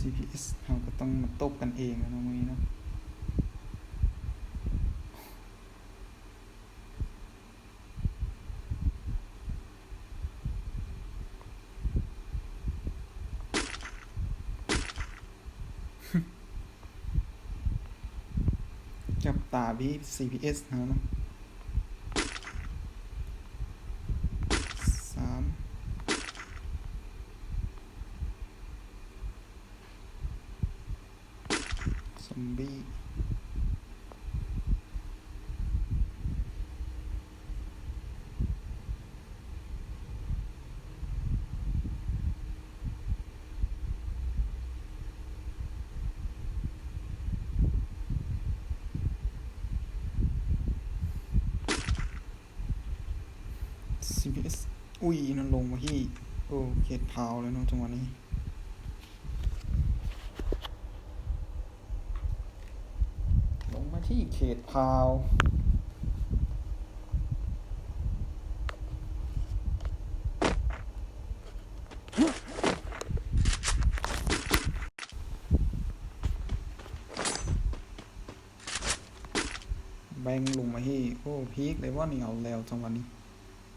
CPS เราก็ต้องมาตบกันเองนะน้องมือนี้เนาะจับตาพี่ CPS นะเนาะสามซอมบี้ ซีพีเอสอุ้ยนั่นลงมาที่ โอ้เขตพาวเลยเนาะจังหวะนี้ลงมาที่เขตพาวแบงลงมาที่โอ้พีคเลยว่านี่เอาแล้วจังหวะนี้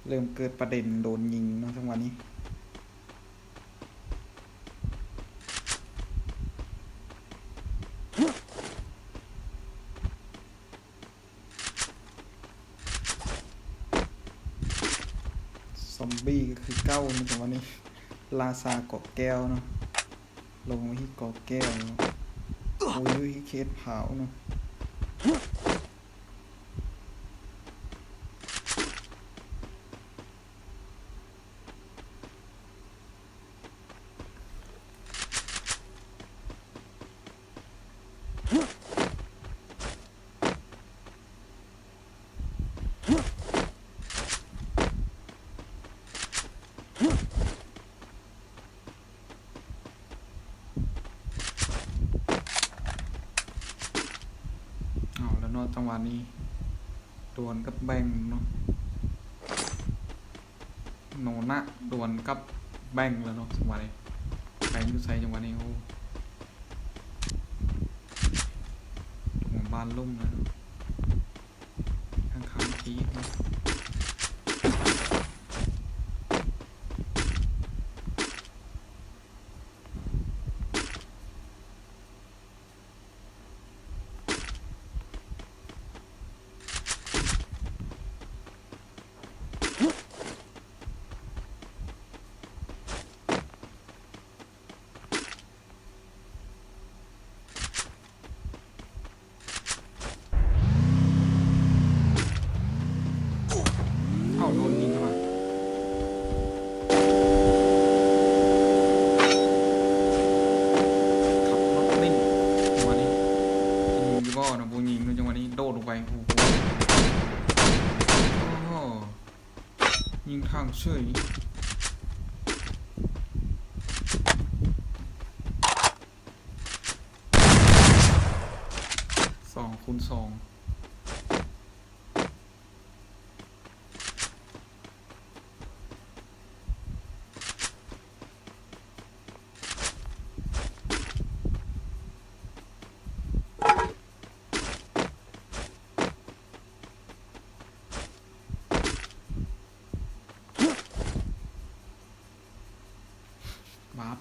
เริ่มเกิดประเด็นโดนยิงเนาะจังหวะนี้ซอมบี้ก็คือเก้าในจังหวะนี้ ลาซาเกาะแก้วเนาะ ลงมาที่เกาะแก้วเนาะโอ้ยเคสเผาเนาะ เอาแล้วเนาะจั งหวะนี้ดวลกับแบงค์เนาะโนนะดวลกับแบงค์แล้วเนาะจังหวะนี้แบงค์อยู่ใส่จังหวะนี้โอ้บ้านลุ่มนะข้างข้างทีเนาะเอ้าโดนยิงเข้ามาขับรถนิ่งจังหวะนี้ยิงอยู่บ่นะบูยิงเนาะจังหวะนี้โดดลงไปโอ้โหโอ้โห ยิงทางเฉยสองคูณสองบัฟ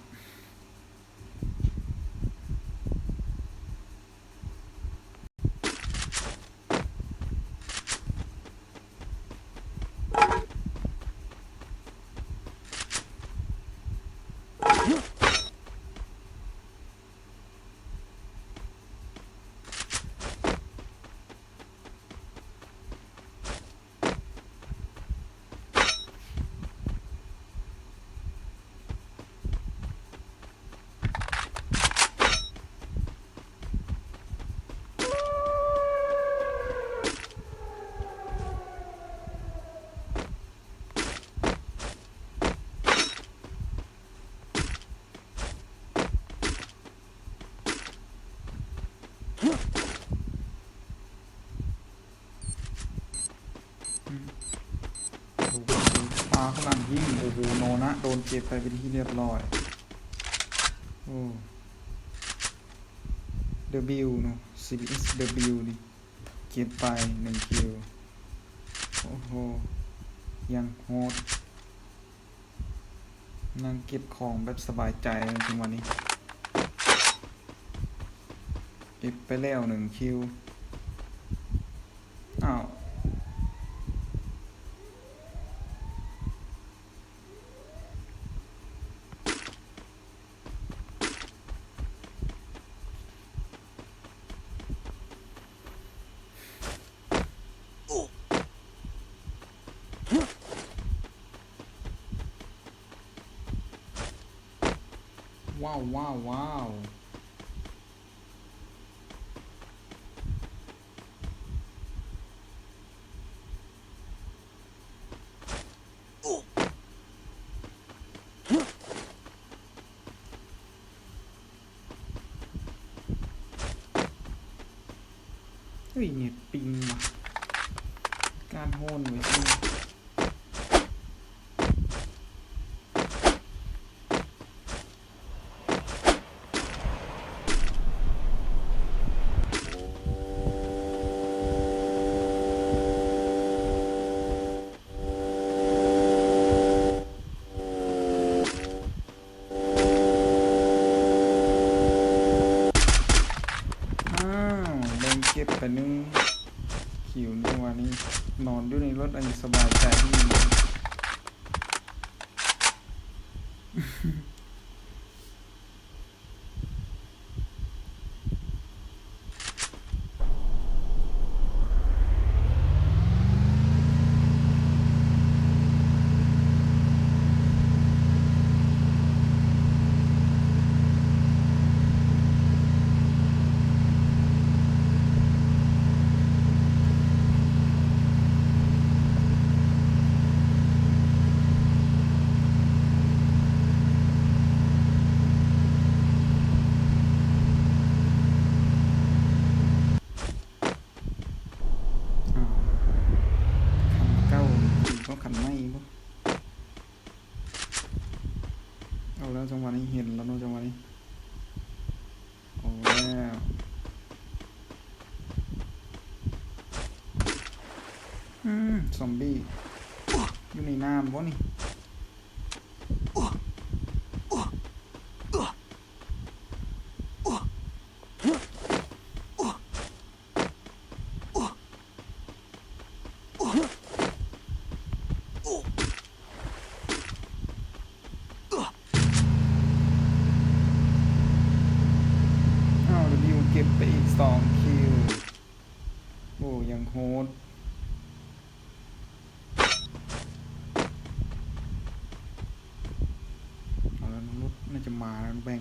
โดนเก็บไปเป็นที่เรียบร้อยโอ้ W เนาะ CBS W นี่เก็บไปหนึ่งคิวโอ้โห ยังโหดนั่งเก็บของแบบสบายใจเลยจริงวันนี้ เก็บไปแล้วหนึ่งคิว ว้าวว้า รถอันนี้สบายใจที่มี อ้าวขันเก้าขี่ก็ขันไม่บ่เอาแล้วจังหวะนี้เห็นแล้วเนอะจังหวะนี้เอาแล้ว อืมซอมบี้อยู่ในน้ำวะนี่อ้าววิวเก็บไปอีกสองคิว โอ้ยังโหด เอาแล้วน้องรถน่า จะมาแล้วแบง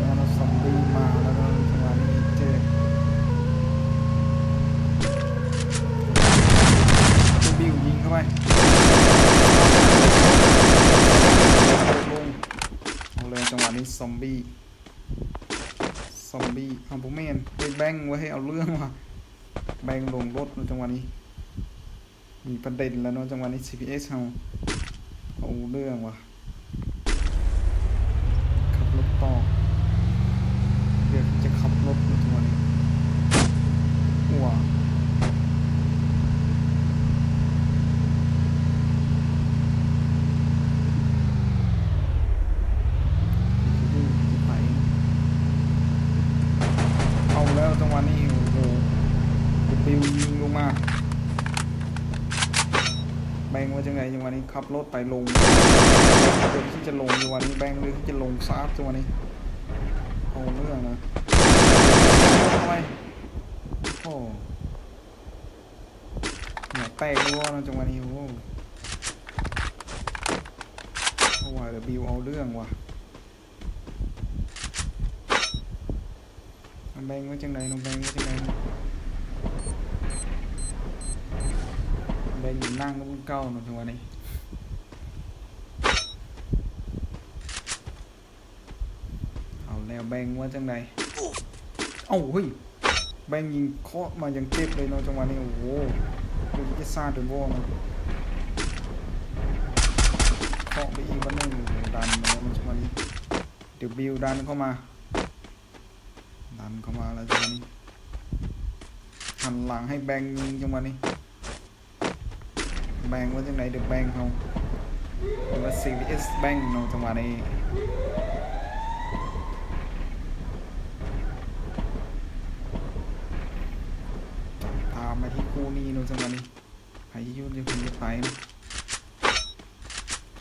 ล้วเราซอมบี้มาแล้วก็จังหวะนี้เจอตัวบิวยิงเข้าไปลงเอาเลย จังหวะนี้ซอมบี้ ซอมบี้เอาผมแม่เห็นไปแบงไว้ให้เอาเรื่องว่ะแบงลงรถในจังหวะนี้ มีประเด็นแล้วเนาะจังหวะนี้ CPS เอาเอาเรื่องว่ะขับรถต่อ เดี๋ยวจะขับรถในจังหวะนี้ว้าจะไปเอา แล้วจังหวะนี้โอ้โหจะปิวยิงลงมา แบงว่าจังไงจังวะนี้ขับรถไปลงเดี๋ยวที่จะลงจังวะนี้แบงเลยที่จะลงซาบจังวะนี้เอาเรื่องนะทำไมโอ้หัวแตกรัวนะจังวะนี้โอ้โหเอาว่ะเดี๋ยวบิวเอาเรื่องว่ะ แบงไว้จังไหนน้องแบงไว้จังไหนแบงอยู่นั่งก็มันเก้าเนาจังวะนี้เอาแล้วแบงว่าจังไหนเอ้าเฮ้ยแบงยิงเคาะมายังเจ็บเลยเนาะจังหวะนี้โอ้โหดูจะซาดเป็นวอเนาะเคาะไปอีกวันหนึงดันมาแล้วจังหวะนี้เดี๋ยวบิวดันเข้ามา ดันเข้ามาแล้วจังหวะนี้หันหลังให้แบงจังหวะนี้ แบงว่าจังไหนเดี๋ยวแบงเขาหรือว่า CVS แบงเนาะจังหวะนี้จับตามมาที่คู่นี้เนาะจังหวะนี้ใครที่ยุ่งจะคุณจะไปนะ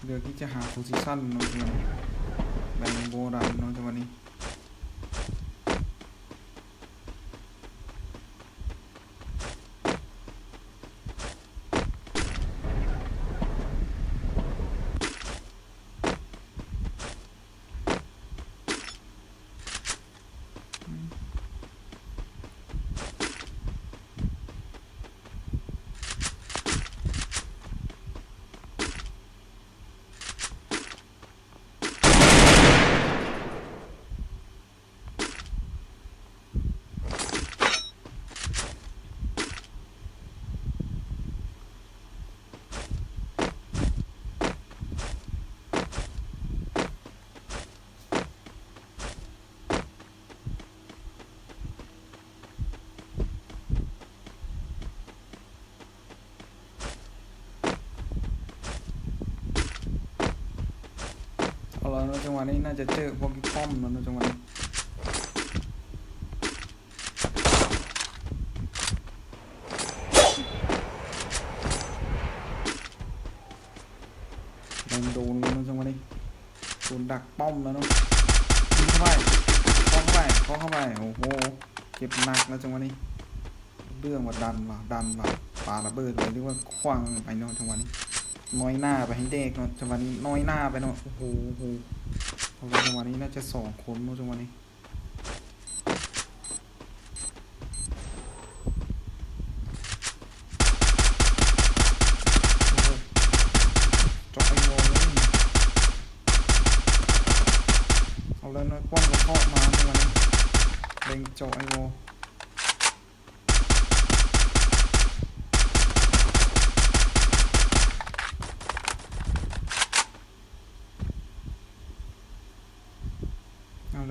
เลือกที่จะหาโพซิชั่นเนาะจังหวะนี้แบงโบรันเนาะจังหวะนี้ เอาละเนาะจังหวะนี้น่าจะเจอพวกป้อมแล้วนาะจังหวะนี้โดนโดนแล้วนาะจังหวะนี้โดนดักป้อมแล้วเนาะยิงเข้าไปเข้าเข้าไปเข้าเข้าไปโอ้โหเจ็บหนักแล้วจังหวะนี้เรื่องว่าดันว่ะดันว่ะปาระเบิดเลยเรียกว่าคว้างไปเนาะจังหวะนี้น้อยหน้าไปให้เด็กเนาะจังหวะนี้น้อยหน้าไปเนาะโอ้โห โอ้โหเอาจังหวะนี้น่าจะสองคนเนาะจังหวะนี้โอ้โหเจาะไอ้วอลเอาเลยนาะป้อมกระเพาะมาจังหวะนี้เล็งจาะไอ้วอ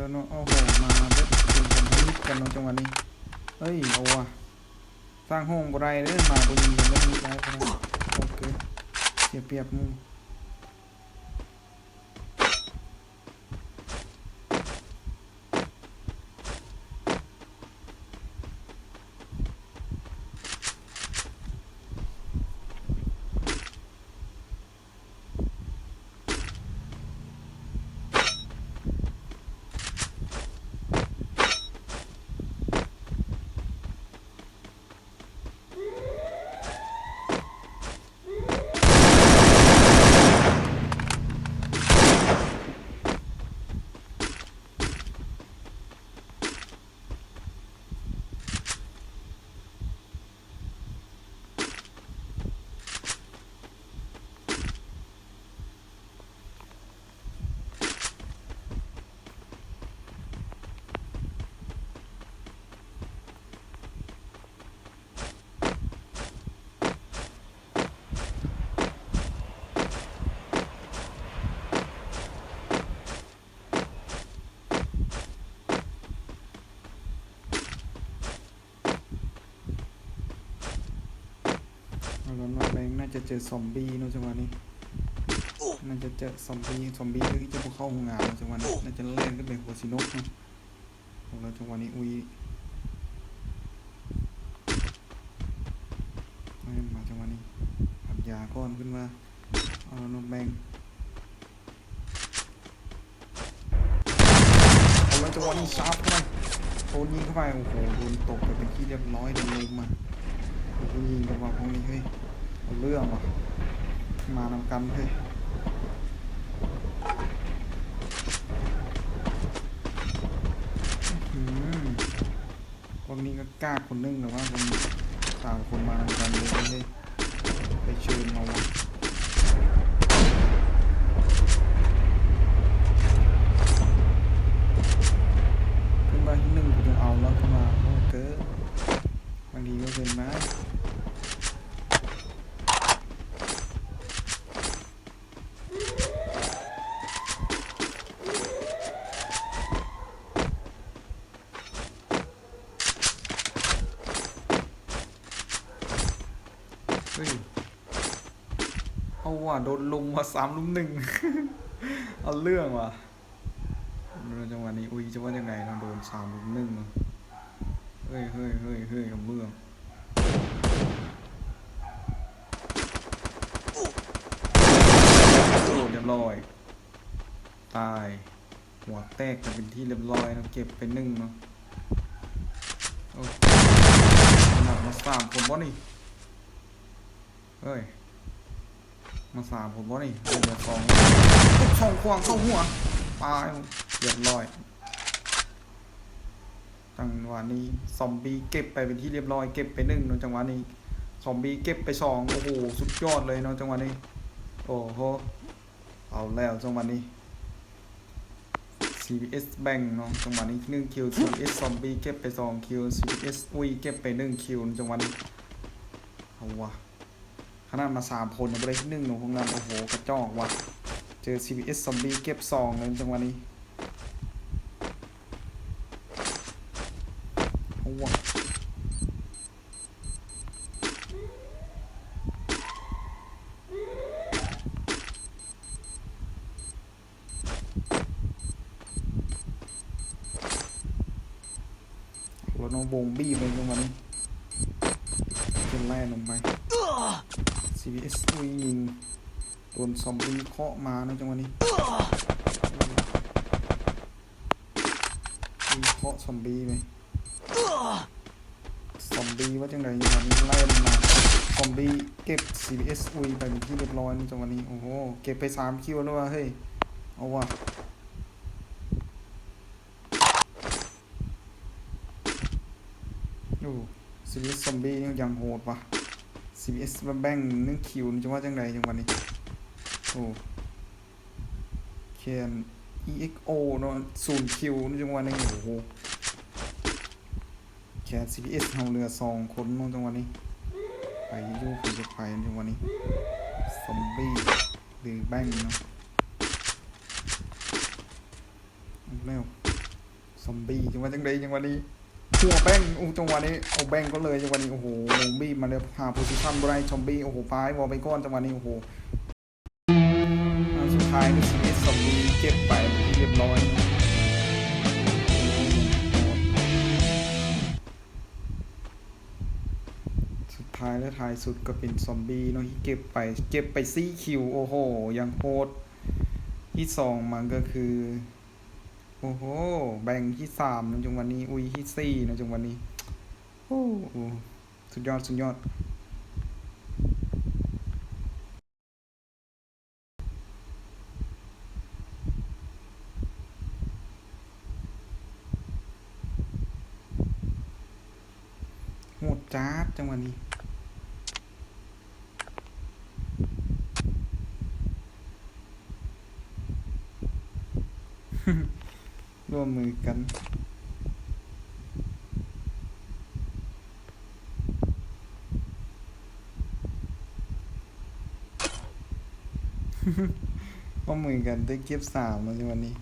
ลเอาแล้วเนาะโอ้โหมาเด็ดเป็นผลผลิตกันเนาะจังหวะนี้เฮ้ยเอาวะสร้างห้องบ่ได้เด้อมาบุญกันแล้วมีได้บ่ได้โอเคเสียเปรียบมู่าแล้วเนาแบงค์น่าจะเจอซอมบี้นะจังหวะนี้น่าจะเจอซอมบี้ซอมบี้ที่จะพวกเข้าโรงงานเนาะจังหวะนี้น่าจะเล่นก็เป็นหัวซินกนะเอาแล้วจังหวะนี้อุ้ยมาจังหวะนี้อัดยาก้อนขึ้นมาเอาแล้วเนแบงค์เอาแล้วจังหวะนี้ชาร์จเข้าไปโดนยิงเข้าไปโอ้โหโดนตกไปเป็นที่เรียบร้อยโดนลงมา โอ้โหยิงกันว่ะพวกนี้เฮ้ยเอาเรื่องว่ะมานำกันเฮ้ยอื้อหือวกนี้ก็กล้าคนนึงแต่ว่าคนต่างคนมากันเลยไม่ได้ไปเชิญมาวะขึ้นมาที่หนึ่งกูจะเอาแล้วเข้ามาโอเกินบางทีก็เป็นนะเฮ้ยเอา ว่ะโดนลุมมาสามลุมหนึ่งเอาเรื่องว่ะดูจังหวะนี้อุ้ยจะว่ายังไงเราโดนสามลุมหนึ่งเฮ้ยเฮ้ยเฮ้ยเฮ้ยกับเรื่องโอ้เรียบร้อย ตาย หัวแตกกันเป็นที่เรียบร้อยนะเก็บไปหนึ่งเนาะโอ้หนักมาสามคนวะนี่ เฮ้ย มาสามคนวะนี่เหลือสองทุกช่องควางเข้าหัวตายเรียบร้อยจังหวะนี้ซอมบี้เก็บไปเป็นที่เรียบร้อยเก็บไปหนึ่งเนาะจังหวะนี้ซอมบี้เก็บไปสองโอ้โหสุดยอดเลยเนาะจังหวะนี้ โอ้โหเอาแล้วจังหวะนี้ CBS แบ่งเนาะจังหวะนี้1คิว CBS ซอมบี้เก็บไป2คิว CBS อุ้ยเก็บไป1คิวจังหวะนี้เอาวะ ขนาดมา3คนยังไม่ได้ที่หนึ่งเนาะพวกนั้นโอ้โหกระจอกว่ะ เจอ CBS ซอมบี้เก็บ2เลยจังหวะนี้เอาวะแล้วน้องวงบี้ไปจังหวะนี้เป็นแล่ลงไป CBS อุ้ยยิงโดนซอมบี้เคาะมานะจังหวะนี้อุ้ยเคาะซอมบี้ไปซอมบี้ว่าจังไรจังหวะนี้ไล่มาซอมบี้เก็บ CBS อุ้ยไปเป็นที่เรียบร้อยนะจังหวะนี้โอ้โหเก็บไปสามคิวแล้วว่ะเฮ้ยเอาว่ะโอ้ CBS ซอมบี้นี่ยังโหดว่ะ CBS มาแบ่งหนึ่งคิวนี่จะว่าจังไรจังวะนี้ โอ้เคน EXO เนาะศูนย์คิวนี่จังวะนี้โอ้โหแค่ CBS เฮาเรือสองคนเนาะจังวะนี้ ไปยูผีจะไปจังวะนี้ ซอมบี้หรือแบ่งเนาะเอาแล้วซอมบี้จังหวะจังไรจังหวะนี้ หัวแบงอู้จังหวะนี้เอาแบงก็เลยจังหวะนี้โอ้โหบี้มาเลยหาโพซิชั่นได้ชอมบี้โอ้โหป้ายวอลไปก้อนจังหวะนี้โอ้โหสุดท้ายนี่ชีวิตซอมบี้เก็บไปเป็นที่เรียบร้อยสุดท้ายและท้ายสุดก็เป็นซอมบี้เนาะที่เก็บไปเก็บไปซี่คิวโอ้โหยังโหดที่สองมันก็คือ โอ้โห แบ่งที่สามนะจังวันนี้ อุ้ยที่สี่นะจังวันนี้ โอ้โหสุดยอด สุดยอดโหดจ้าจังวะนี้ ร่วมมือกัน ร่วมมือกันได้เก็บสามมาในวันนี้